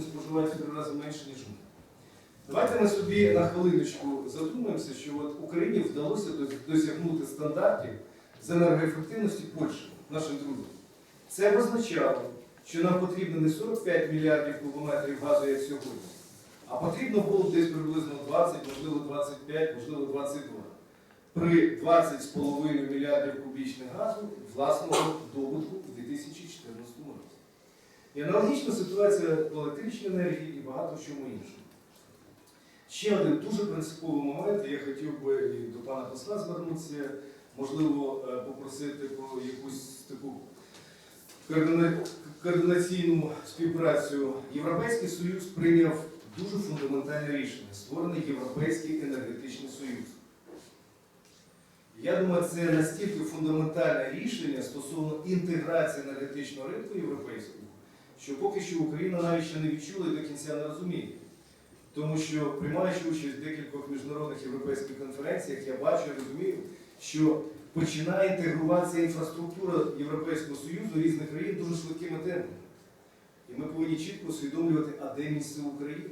вони споживають в три рази менше, ніж ми. Давайте ми собі на хвилиночку задумаємося, що от Україні вдалося досягнути стандартів з енергоефективності Польщі, нашим друзям. Це означало, що нам потрібно не 45 мільярдів кубометрів газу, як сьогодні, а потрібно було десь приблизно 20, можливо 25, можливо 22. При 20,5 мільярдів кубічних газу власного добутку у 2014 році. І аналогічна ситуація в електричній енергії і багато в чому іншому. Ще один дуже принциповий момент, я хотів би і до пана посла звернутися, можливо, е, попросити про якусь таку координаційну співпрацю. Європейський Союз прийняв дуже фундаментальне рішення створений Європейський енергетичний союз. Я думаю, це настільки фундаментальне рішення стосовно інтеграції енергетичного ринку європейського, що поки що Україна навіть ще не відчула і до кінця не розуміє. Тому що, приймаючи участь в декількох міжнародних європейських конференціях, я бачу і розумію, що починає інтегруватися інфраструктура Європейського Союзу різних країн дуже швидкими темпами. І ми повинні чітко усвідомлювати, а де місце України,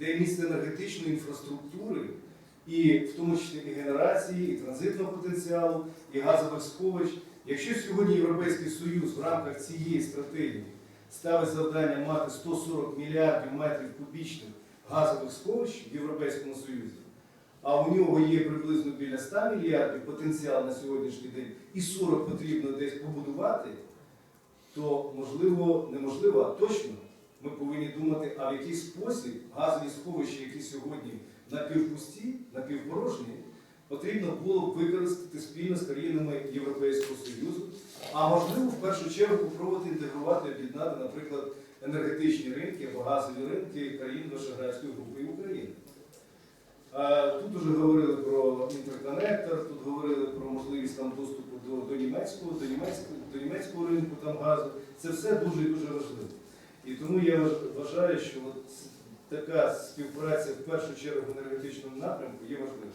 де місце енергетичної інфраструктури, і в тому числі і генерації, і транзитного потенціалу, і газових сховищ. Якщо сьогодні Європейський Союз в рамках цієї стратегії ставить завдання мати 140 мільярдів метрів кубічних газових сховищ в Європейському Союзі, а у нього є приблизно біля 100 мільярдів потенціал на сьогоднішній день, і 40 потрібно десь побудувати, то можливо, неможливо, а точно ми повинні думати, а в який спосіб газові сховища, які сьогодні напівпусті, напівпорожні, потрібно було б використати спільно з країнами Європейського Союзу, а можливо, в першу чергу, попробувати інтегрувати, об'єднати, наприклад, енергетичні ринки або газові ринки країн Вишеградської групи України. Е, Тут вже говорили про інтерконектор, тут говорили про можливість там доступу до, до німецького, до німецького, до німецького ринку там газу. Це все дуже і дуже важливо. І тому я вважаю, що от така співпраця в першу чергу в енергетичному напрямку є важливою.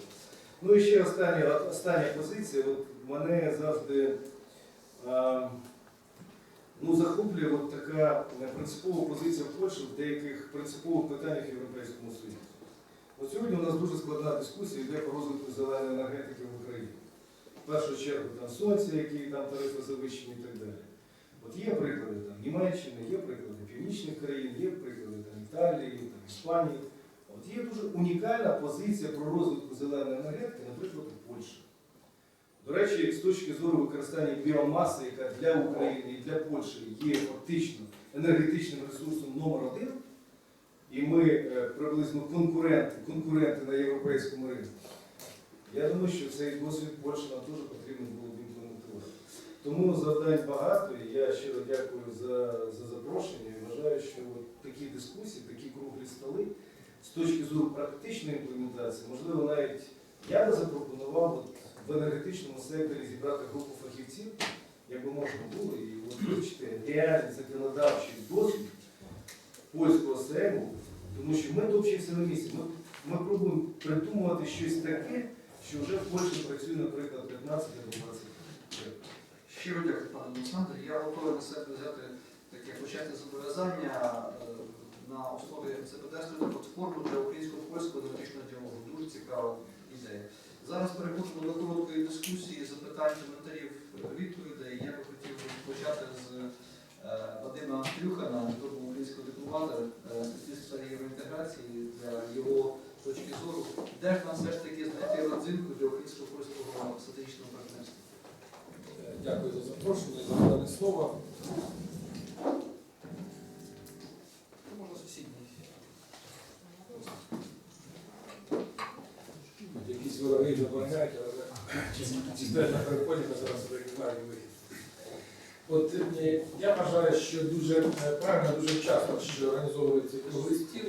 Ну і ще остання, остання позиція. От мене завжди а, ну, захоплює от така е, принципова позиція Польщі в деяких принципових питаннях Європейському Союзі. От сьогодні у нас дуже складна дискусія йде про розвитку зеленої енергетики в Україні. В першу чергу там сонця, які там тарифи завищені і так далі. От є приклади там Німеччини, є приклади північних країн, є приклади там Італії, там Іспанії. От є дуже унікальна позиція про розвиток зеленої енергетики, наприклад, у Польщі. До речі, з точки зору використання біомаси, яка для України і для Польщі є фактично енергетичним ресурсом номер один, і ми е, приблизно конкуренти, конкуренти на європейському ринку. Я думаю, що цей досвід Польщі нам дуже потрібно було б імплементувати. Тому завдань багато, і я щиро дякую за, за запрошення і вважаю, що такі дискусії, такі круглі столи з точки зору практичної імплементації, можливо, навіть я би запропонував от в енергетичному секторі зібрати групу фахівців, якби можна було, і вивчити реальний законодавчий досвід польського сейму, тому що ми топчемося на місці. Ми, ми пробуємо придумувати щось таке, що вже в Польщі працює, наприклад, 15 або 20 років. Щиро дякую, пане Олександр. Я готовий на себе взяти таке почесне зобов'язання е, на основі ЦПТ-ної платформи для українсько-польського енергетичного діалогу. Дуже цікава ідея. Зараз переходимо до короткої дискусії, запитань, коментарів, е, відповідей. Я би хотів почати з е, Вадима Трюхана, відомого українського дипломата, е, спеціаліста сфері євроінтеграції, для його точки зору. Де ж нам все ж таки знайти родзинку для українсько-польського стратегічного партнерства? Дякую за запрошення, за надане слово. Якісь вороги забороняють, але чисто на переході ми зараз оригінальний вихід. От е, я вважаю, що дуже е, правильно, дуже часто, що організовується круглий стіл.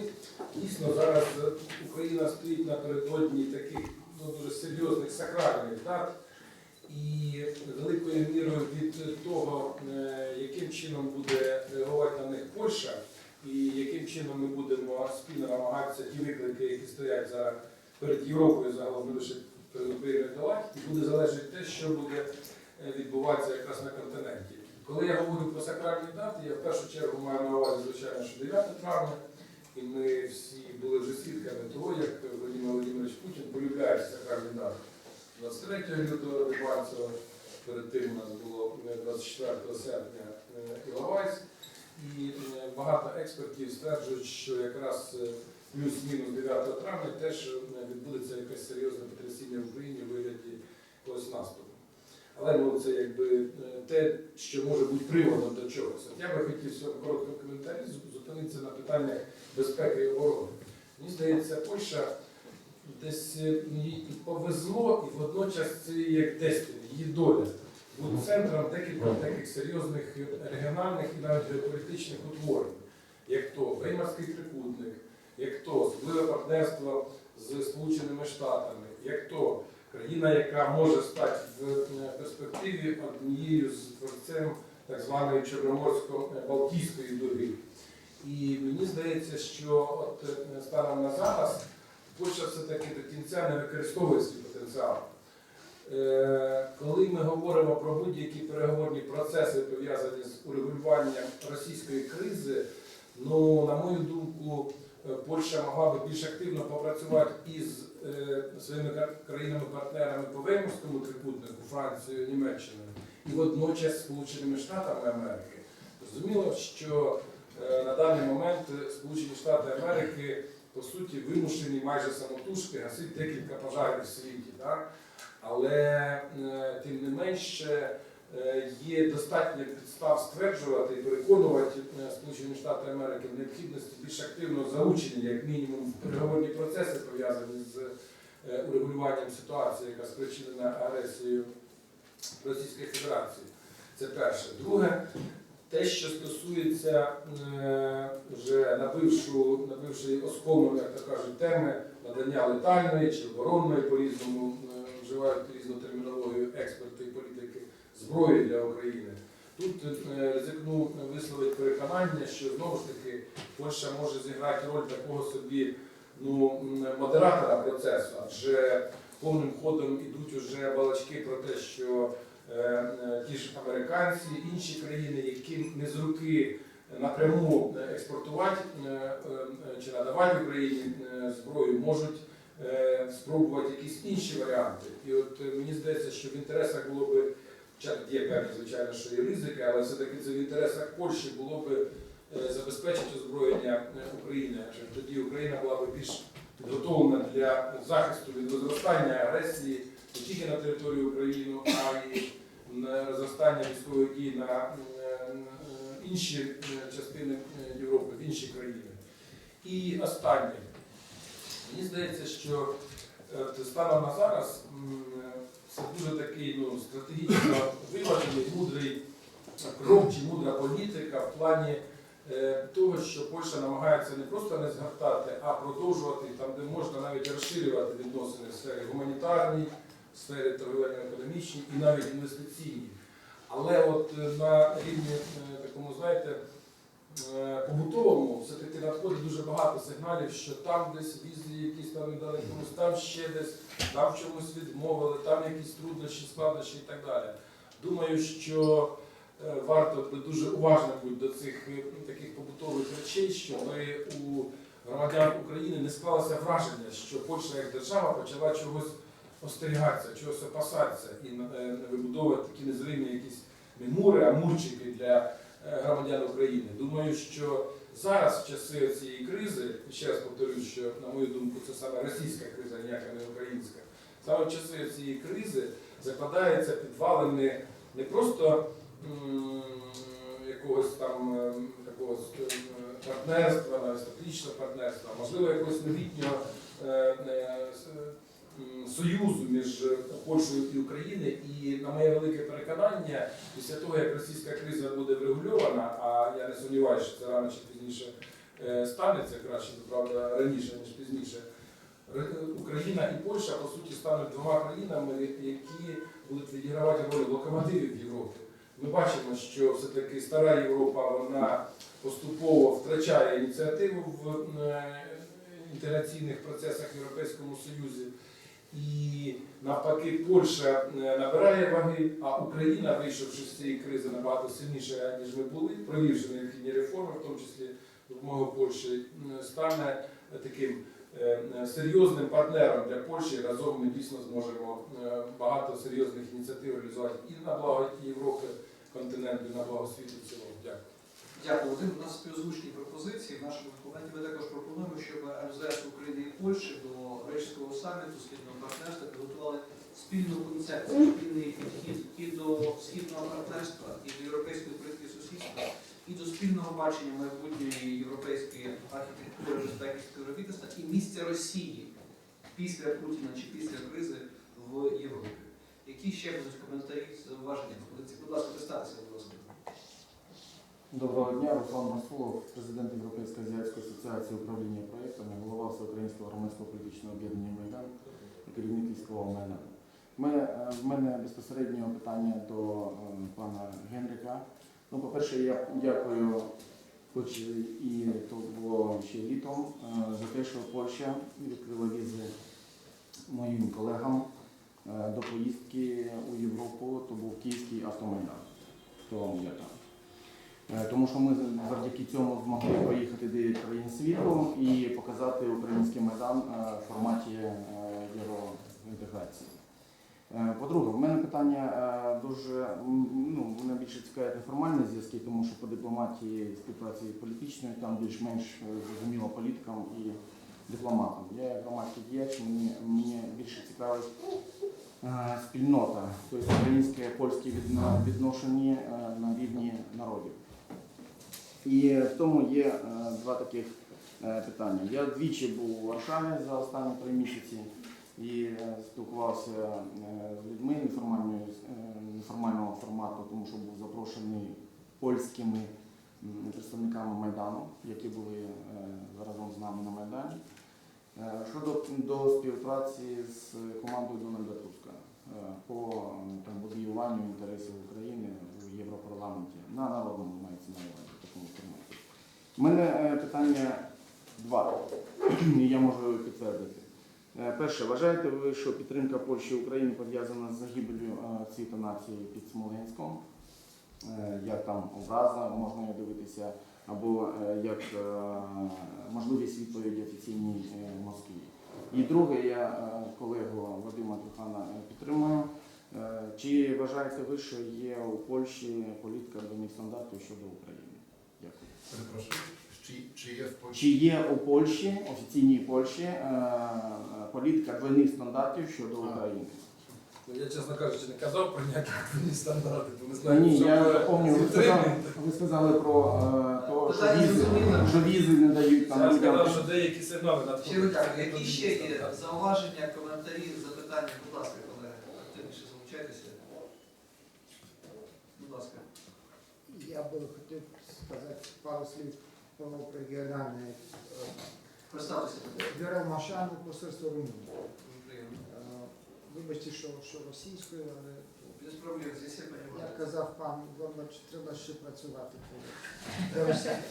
Дійсно, зараз е, Україна стоїть напередодні таких ну, дуже серйозних сакральних дат. І великою мірою від того, яким чином буде реагувати на них Польща, і яким чином ми будемо спільно намагатися ті виклики, які стоять зараз перед Європою загалом перед Україною долати, і буде залежати те, що буде е, відбуватися якраз на континенті. Коли я говорю про сакральні дати, я в першу чергу маю на увазі, звичайно, що 9 травня, і ми всі були вже свідками того, як Володимир Володимирович Путін полюбляє сакральні дати. 23 лютого Рибальцева, перед тим у нас було е, 24 серпня е, Іловайськ. І е, багато експертів стверджують, що якраз е, плюс-мінус 9 травня теж е, відбудеться якесь серйозне потрясіння в Україні у вигляді якогось наступу. Але ну, це якби е, те, що може бути приводом до чогось. От Я би хотів в короткому коментарі зупинитися на питаннях безпеки і оборони. Мені здається, Польща десь е, їй повезло, і водночас це як дестiny, її доля. Бути центром декількох таких серйозних регіональних і навіть геополітичних утворень, як то Веймарський трикутник, як то особливе партнерство з Сполученими Штатами, як то країна, яка може стати в е, перспективі однією з творцем так званої Чорноморсько-Балтійської дуги. І мені здається, що от е, станом на зараз Польща все-таки до кінця не використовує свій потенціал. Е, Коли ми говоримо про будь-які переговорні процеси, пов'язані з урегулюванням російської кризи, ну, на мою думку, Польща могла би більш активно попрацювати із е, своїми країнами-партнерами по Веймарському трикутнику, Францією, Німеччиною, і водночас Сполученими Штатами Америки. Зрозуміло, що е, на даний момент е, Сполучені Штати Америки по суті вимушені майже самотужки гасити декілька пожарів в світі. Так? Але е, тим не менше е, є достатньо підстав стверджувати і переконувати е, Сполучені Штати Америки в необхідності більш активного залучення, як мінімум, в переговорні процеси пов'язані з е, урегулюванням ситуації, яка спричинена агресією Російської Федерації. Це перше. Друге, те, що стосується е, вже набившу, набивши оскомину, як то кажуть, теми надання летальної чи оборонної, по-різному е, вживають різну термінологію політики зброї для України. Тут е, ризикну висловити переконання, що знову ж таки Польща може зіграти роль такого собі ну, модератора процесу, адже повним ходом ідуть уже балачки про те, що е, е, ті ж американці, інші країни, яким не з руки напряму е, експортувати е, е, чи надавати Україні е, зброю, можуть е, спробувати якісь інші варіанти. І от е, мені здається, що в інтересах було би, є певні, звичайно, що і ризики, але все-таки це в інтересах Польщі було би е, забезпечити озброєння е, України, адже тоді Україна була б більш підготовлена для захисту від розростання агресії не тільки на території України, а й на розростання військових дій на е, е, інші частини Європи, в інші країни. І останнє. Мені здається, що станом на зараз це дуже такий ну, стратегічно виважений, мудрий крок чи мудра політика в плані е, того, що Польща намагається не просто не згортати, а продовжувати там, де можна навіть розширювати відносини в сфері гуманітарній, в сфері торговельно-економічній і навіть інвестиційній. Але от е, на рівні е, такому, знаєте, побутовому все-таки надходить дуже багато сигналів, що там десь візи якісь там дали комусь, там ще десь, там чомусь відмовили, там якісь труднощі, складнощі і так далі. Думаю, що е, варто дуже уважно бути до цих е, таких побутових речей, щоб у громадян України не склалося враження, що Польща як держава почала чогось остерігатися, чогось опасатися і е, вибудовувати такі незримі якісь не мури, а мурчики для е, громадян України. Думаю, що зараз, в часи цієї кризи, ще раз повторюю, що, на мою думку, це саме російська криза, ніяка не українська, саме в часи цієї кризи закладаються підвалини не просто якогось там е, такого е, партнерства, стратегічного партнерства, а можливо якогось новітнього е, е, союзу між Польщею і Україною. І на моє велике переконання, після того, як російська криза буде врегульована, а я не сумніваюся, що це рано чи пізніше е, станеться, краще, правда, раніше, ніж пізніше. Україна і Польща, по суті, стануть двома країнами, які будуть відігравати роль локомотивів Європи. Ми бачимо, що все-таки стара Європа вона поступово втрачає ініціативу в е, інтеграційних процесах в Європейському Союзі. І навпаки, Польща е, набирає ваги, а Україна, вийшовши з цієї кризи набагато сильніше, ніж ми були, провівши необхідні реформи, в тому числі допомогою Польщі, стане таким е, е, серйозним партнером для Польщі. Разом ми дійсно зможемо е, багато серйозних ініціатив реалізувати і на благо Європи, континенту, і на благо світу в цілому. Дякую. Дякую. Один у нас співзвучні пропозиції. В нашому документі ми також пропонуємо, щоб МЗС України і Польщі до Рижського саміту спільного партнерства підготували спільну концепцію, спільний підхід і до східного партнерства, і до європейської політики сусідства, і до спільного бачення майбутньої європейської архітектури безпеки співробітництва і місця Росії після Путіна чи після кризи в Європі. Які ще будуть коментарі, зауваження, пропозиції? Будь ласка, представтеся, будь ласка. Доброго дня, Руслан Масулов, президент Європейської азіатської асоціації управління проєктами, голова Всеукраїнського громадського політичного об'єднання Майдан і керівник військового. Ми, е, в мене безпосередньо питання до е, пана Генрика. Ну, по-перше, я дякую, хоч і то було ще літом, е, за те, що Польща відкрила візи моїм колегам е, до поїздки у Європу, то був Київський автомайдан. То я там. Е, Тому що ми завдяки цьому змогли проїхати 9 країн світу і показати український майдан е, в форматі євроінтеграції. Е, По-друге, в мене питання дуже ну, мене більше цікавить неформальні зв'язки, тому що по дипломатії співпраці політичної там більш-менш зрозуміло політикам і дипломатам. Я громадський діяч, мені, мені більше цікавить спільнота, тобто українське польське відношення на рівні народів. І в тому є е, два таких е, питання. Я двічі був у Варшаві за останні три місяці і е, спілкувався з людьми неформального формату, тому що був запрошений польськими представниками Майдану, які були разом з нами на Майдані. Щодо до співпраці з командою Дональда Туска по там, лобіюванню інтересів України в Європарламенті на народному мається на увазі. У мене е, питання два, і я можу підтвердити. Е, Перше, вважаєте ви, що підтримка Польщі і України пов'язана з загибелью е, цвіту нації під Смоленськом? Як там образа можна дивитися, або як можливість відповіді офіційній Москві? І друге, я колегу Вадима Трухана підтримую. Чи вважаєте ви, що є у Польщі політика двойних стандартів щодо України? Перепрошую, чи, чи є в Польщі? Чи є у Польщі, офіційній Польщі, е, е, політика двойних стандартів щодо України? Ну, Я, чесно кажучи, не казав про ніякі двійні стандарти, бо не знаю, Ні, що я ви пам'ятаю, ви сказали, ви сказали про е, то, що Питання візи, що візи не дають там Я людям. сказав, що деякі сигнали надходять. Щиро. Які ще є зауваження, коментарі, запитання? Будь ласка, колеги, активніше залучайтеся. Будь ласка. Я би хотів сказати пару слів про регіональне. Представтеся. Герой Машан, посольство Румунії. Дуже приємно. Е, Вибачте, що, що російською, але Без проблем, здесь я як понимаю. казав пан Горбач, треба ще працювати.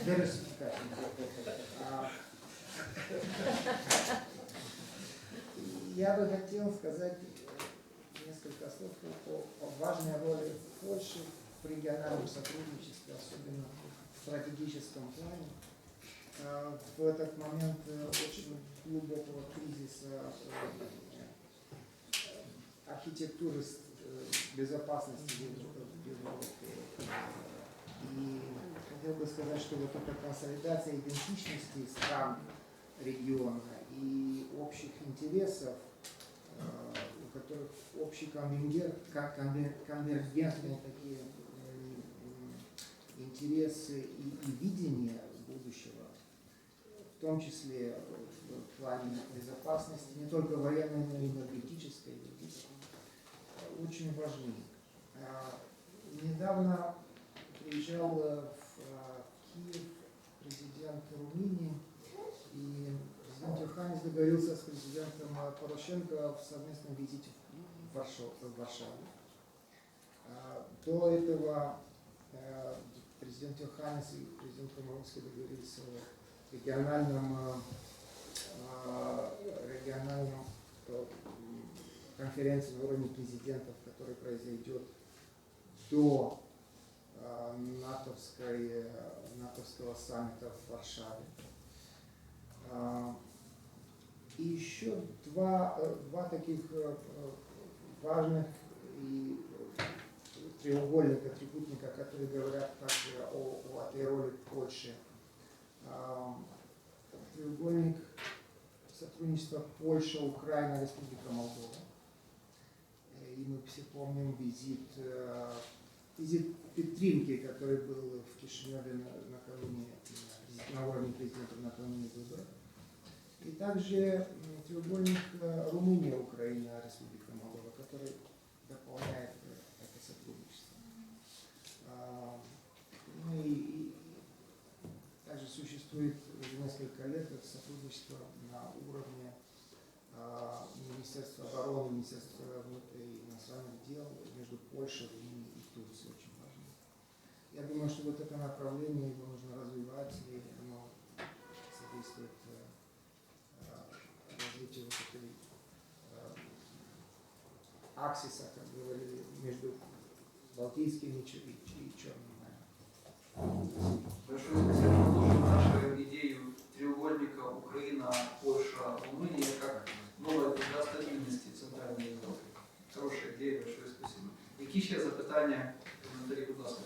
Диверсифікація. А, Я бы хотел сказать э, несколько слов о, о важной роли Польши в региональном сотрудничестве, особенно в стратегическом плане. Э, В этот момент э, очень глубокого кризиса э, архитектуры э, безопасности в Евро- в Европе. И хотел бы сказать, что вот эта консолидация идентичности стран региона и общих интересов, у которых конве- конвергентные такие интересы и, и видение будущего, в том числе в плане безопасности, не только военной, но и энергетической, очень важны. А, Недавно приезжал в э, Киев президент Румынии, и президент Юханис договорился с президентом Порошенко в совместном визите в Варшаву. А, До этого президент Йоханнес и президент Комаровский договорились о региональном, э, э, региональном э, конференции на уровне президентов, который произойдет до натовской, натовского саммита в Варшаве. И еще два, два таких важных и треугольника, трикутника, которые говорят также о, о этой роли Польши. Треугольник сотрудничества Польша, Украина, Республика Молдова. И мы все помним визит, э, визит Петринки, который был в Кишиневе на- накануне, э, на уровне президента накануне выборов. И также треугольник э, Румыния, Украина, Республика Молдова, который дополняет э, это сотрудничество. А, Ну и, также существует уже несколько лет это сотрудничество на уровне а, Министерства обороны, Министерства иностранных дел между Польшей, Румынией и Турцией очень важно. Я думаю, что вот это направление его нужно развивать, и оно содействует э, э, развитию вот этой э, аксиса, как говорили, между Балтийским и, Чер- и, и Черным. Большое спасибо. Продолжим нашу идею треугольника Украина, Польша, Румыния как новая для стабильности Центральной Европы. Хорошая идея, большое спасибо. Які ще запитання, коментарі, будь ласка.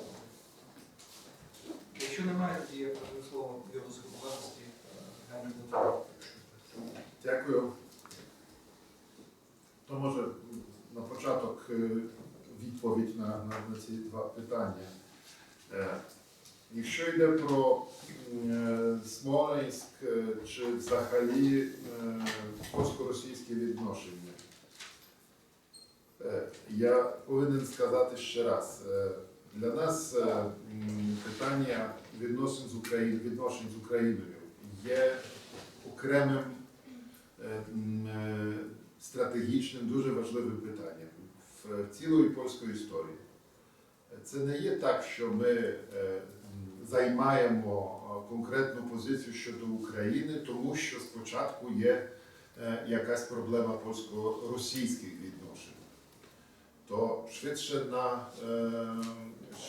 Якщо немає, тоді я передаю слово Білорусській власності Ганні Дмитро. Дякую. То може на початок е, відповідь на, на, на ці два питання. Е, Якщо йде про е, Смоленськ е, чи взагалі е, польсько-російські відношення, я повинен сказати ще раз. Для нас питання відносин з Україною, відношень з Україною є окремим стратегічним, дуже важливим питанням в цілої польської історії. Це не є так, що ми займаємо е, конкретну позицію щодо України, тому що спочатку є е, якась проблема польсько-російських відношень. То швидше на е,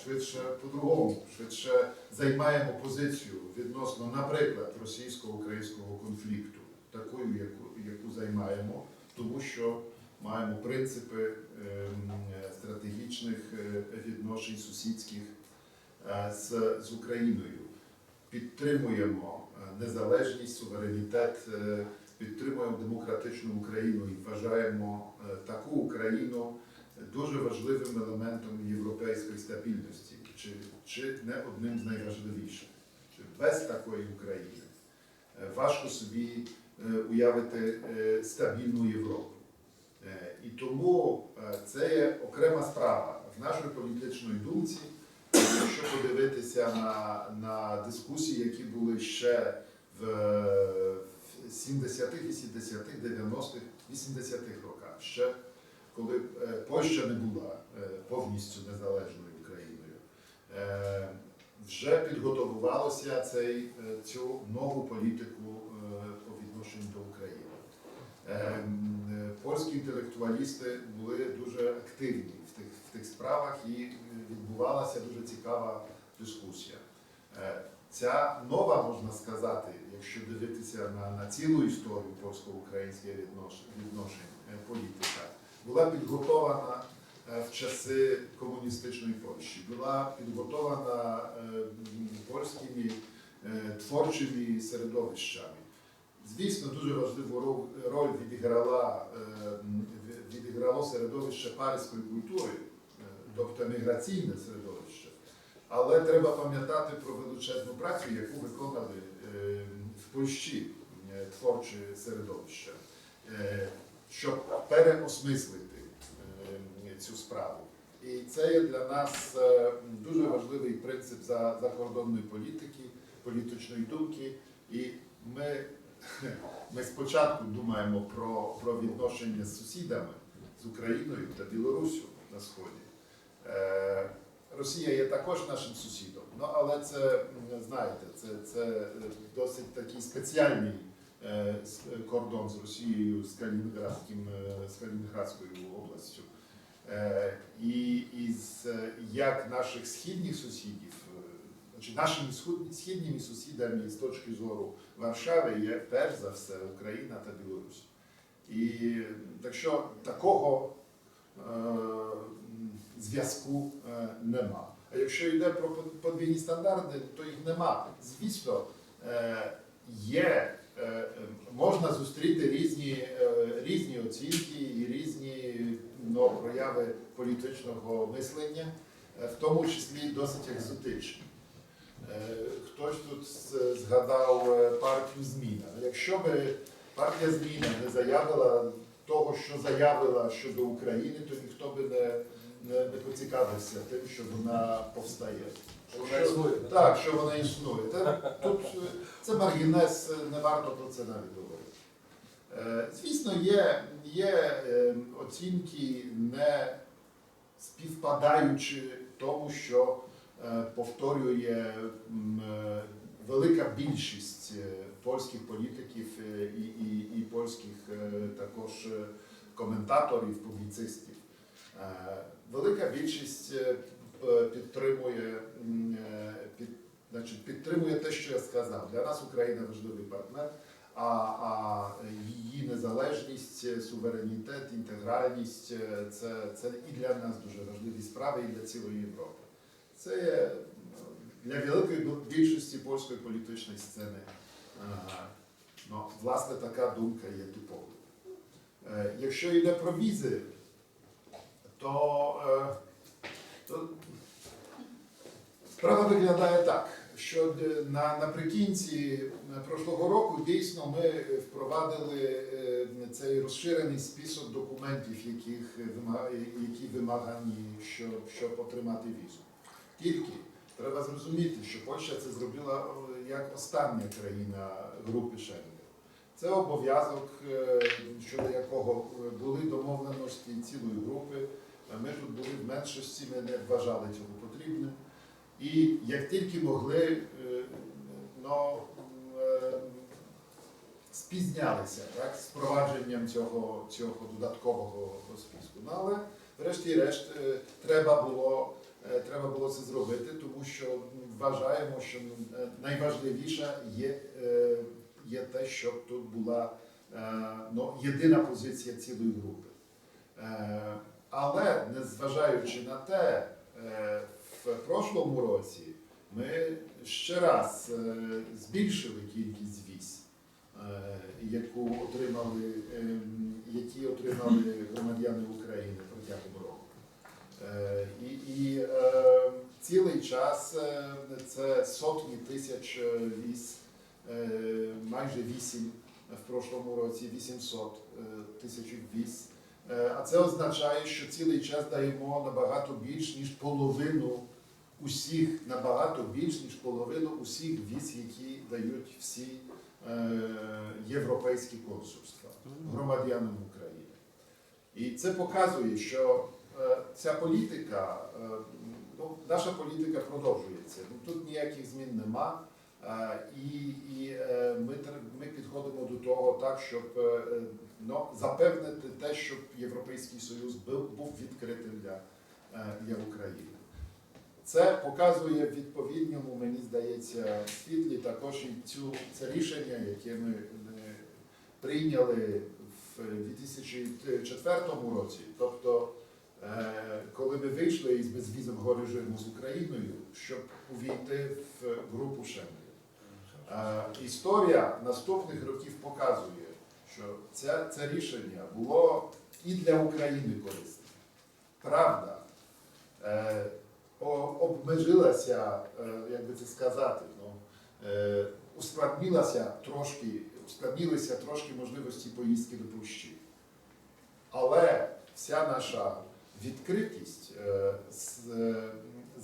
швидше по-другому, швидше займаємо позицію відносно, наприклад, російсько-українського конфлікту, такою, яку, яку займаємо, тому що маємо принципи ем, стратегічних відношень сусідських з, з Україною. Підтримуємо е, незалежність, суверенітет, е, підтримуємо демократичну Україну і вважаємо е, таку Україну дуже важливим елементом європейської стабільності, чи, чи не одним з найважливіших. Без такої України е, важко собі е, уявити е, стабільну Європу. Е, І тому е, це є окрема справа в нашій політичній думці. Якщо подивитися на, на дискусії, які були ще в, в 70-х, 80-х, 90-х, 80-х роках, ще коли е, Польща не була е, повністю незалежною Україною, е, вже підготовувалося цей, цю нову політику по відношенню до України. Польські інтелектуалісти були дуже активні в тих, в тих справах і відбувалася дуже цікава дискусія. Е, Ця нова, можна сказати, якщо дивитися на, на цілу історію польсько-українських відношень, е, політика, була підготована е, в часи комуністичної Польщі, була підготована польськими творчими середовищами. Звісно, дуже важливу роль- відіграла, відіграло середовище паризької культури, тобто міграційне середовище. Але треба пам'ятати про величезну працю, яку виконали е, в Польщі е, творче середовище, е, щоб переосмислити е, цю справу. І це є для нас е, дуже важливий принцип закордонної політики, політичної думки. І ми, ми спочатку думаємо про, про відношення з сусідами, з Україною та Білоруссю на Сході. Е, Росія є також нашим сусідом, ну, але це, знаєте, це, це е, досить такий спеціальний е, кордон з Росією, з Калінінградським, е, з Калінінградською областю. І із як наших східних сусідів, значить, нашими східними сусідами з точки зору Варшави є перш за все Україна та Білорусь. І так що такого зв'язку е, нема. А якщо йде про подвійні стандарти, то їх нема. Звісно, е, є, е, можна зустріти різні, різні оцінки і різні ну, прояви політичного мислення, в тому числі досить екзотичні. Хтось тут згадав партію Зміна. Якщо би партія Зміна не заявила того, що заявила щодо України, то ніхто би не, не, поцікавився тим, що вона повстає. Що вона існує. Так, що вона існує. Та, тут е, це маргінес, е, не варто про це навіть говорити. Е, Звісно, є, є оцінки не співпадаючи тому, що повторює велика більшість польських політиків і, і, і польських також коментаторів, публіцистів. Велика більшість е, підтримує, е, під, значить, підтримує те, що я сказав. Для нас Україна важливий партнер, а, а її незалежність, е, суверенітет, інтегральність це, це і для нас дуже важливі справи, і для цілої Європи. Це для великої більшості польської політичної сцени. Ну, власне, така думка є типовою. Якщо йде про візи, то, е, то справа виглядає так, що на, наприкінці е, прошлого року дійсно ми впровадили е, цей розширений список документів, яких які вимагані, щоб, щоб отримати візу. Тільки треба зрозуміти, що Польща це зробила як остання країна групи Шенген. Це обов'язок, щодо якого були домовленості цілої групи. Ми тут були в меншості, ми не вважали цього потрібним. І як тільки могли, е, ну, е, спізнялися так, з впровадженням цього, цього додаткового списку. Ну, але врешті-решт е, треба було, треба було це зробити, тому що вважаємо, що е, найважливіше є, є те, щоб тут була ну, єдина позиція цілої групи. Але незважаючи на те, е, в прошлому році ми ще раз е, збільшили кількість віз, е, яку отримали, ем, які отримали громадяни України протягом року. І, і цілий час це сотні тисяч віз, майже 8 в прошлому році 800 е, тисяч віз. Е, А це означає, що цілий час даємо набагато більш ніж половину усіх, набагато більш ніж половину усіх віз, які дають всі е, європейські консульства громадянам України. І це показує, що е, ця політика, ну, наша політика продовжується. Ну, тут ніяких змін нема. І, і ми, ми підходимо до того так, щоб ну, запевнити те, щоб Європейський Союз був, був відкритим для, е, для України. Це показує в відповідному, мені здається, світлі також і цю це рішення, яке ми прийняли в 2004 році. Тобто, е, коли ми вийшли із безвізового режиму з Україною, щоб увійти в групу Шенген. Е, Історія наступних років показує, що це, це рішення було і для України корисне. Правда, е, обмежилася, е, як би це сказати, ну, е, ускладнилася трошки, ускладнилися трошки можливості поїздки до Пущі. Але вся наша відкритість е, з- е,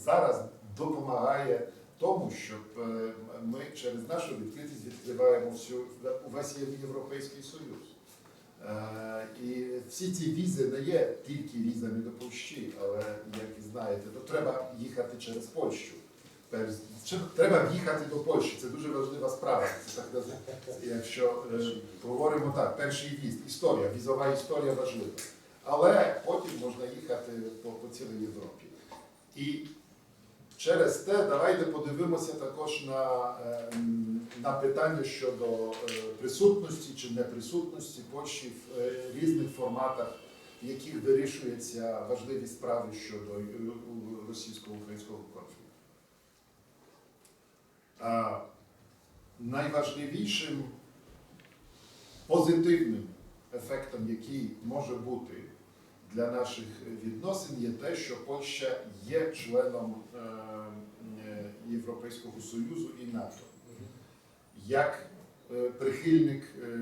зараз допомагає тому, щоб е, ми через нашу відкритість відкриваємо всю увесь Європейський Союз. Е, І всі ці візи не є тільки візами до Польщі, але як ви знаєте, то треба їхати через Польщу. треба в'їхати до Польщі. Це дуже важлива справа. Це так якщо е, говоримо так, перший віз, історія, візова історія важлива. Але потім можна їхати по, по цілій Європі. І через те давайте подивимося також на, е, на питання щодо е, присутності чи неприсутності Польщі в е, різних форматах, в яких вирішуються важливі справи щодо е, російсько-українського конфлікту. Найважливішим позитивним ефектом, який може бути для наших відносин, є те, що Польща є членом Європейського Союзу і НАТО. Як е, прихильник е,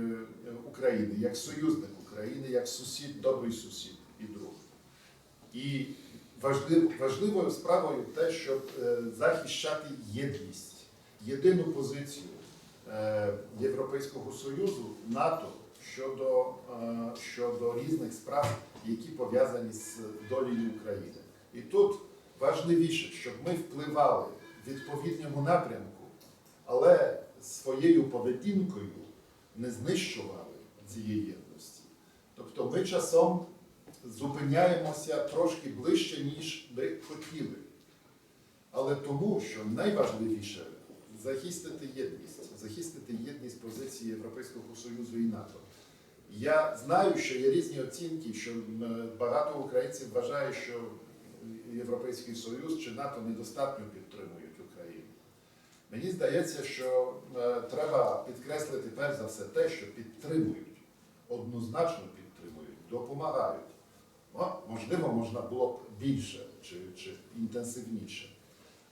України, як союзник України, як сусід, добрий сусід і друг. І важлив, важливою справою те, щоб е, захищати єдність, єдину позицію Європейського Союзу, НАТО щодо, щодо різних справ, які пов'язані з долею України. І тут важливіше, щоб ми впливали відповідному напрямку, але своєю поведінкою не знищували цієї єдності. Тобто ми часом зупиняємося трошки ближче, ніж би хотіли. Але тому, що найважливіше захистити єдність, захистити єдність позиції Європейського Союзу і НАТО. Я знаю, що є різні оцінки, що багато українців вважає, що Європейський Союз чи НАТО недостатньо Україну. Мені здається, що е, треба підкреслити перш за все те, що підтримують, однозначно підтримують, допомагають. О, можливо, можна було б більше чи, чи інтенсивніше.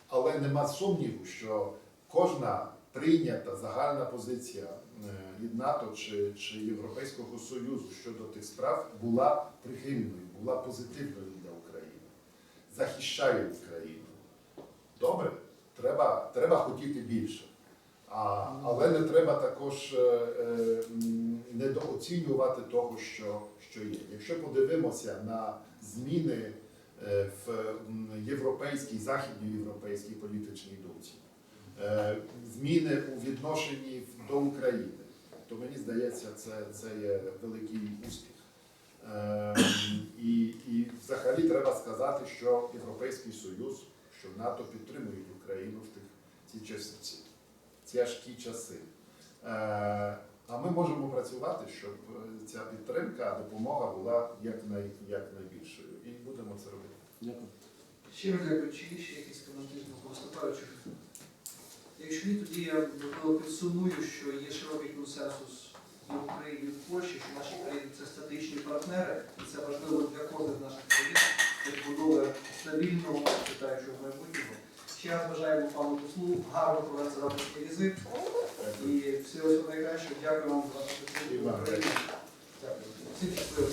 Але нема сумніву, що кожна прийнята загальна позиція е, від НАТО чи, чи Європейського Союзу щодо тих справ була прихильною, була позитивною для України, захищає Україну. Добре, треба, треба хотіти більше. А, але не треба також е, е, недооцінювати того, що, що є. Якщо подивимося на зміни е, в європейській, західноєвропейській політичній думці, е, зміни у відношенні до України, то мені здається, це, це є великий успіх. Е, і, і взагалі треба сказати, що Європейський Союз, що НАТО підтримують Україну в тих ці часи, тяжкі часи. Е, а ми можемо працювати, щоб е, ця підтримка, допомога була якнай, якнайбільшою. І будемо це робити. Дякую. Щиро дякую. Чи є ще якісь коментарі боку виступаючих? Якщо ні, тоді я підсумую, що є широкий консенсус і в Україні, і в Польщі, що наші країни це стратегічні партнери, і це важливо для кожних наших країн, відбудови стабільного питаючого майбутнього. Ще раз бажаємо пану послу гарно провести запуск візит і всього найкращого. Дякую вам за вашу. Дякую. Всім щасливо.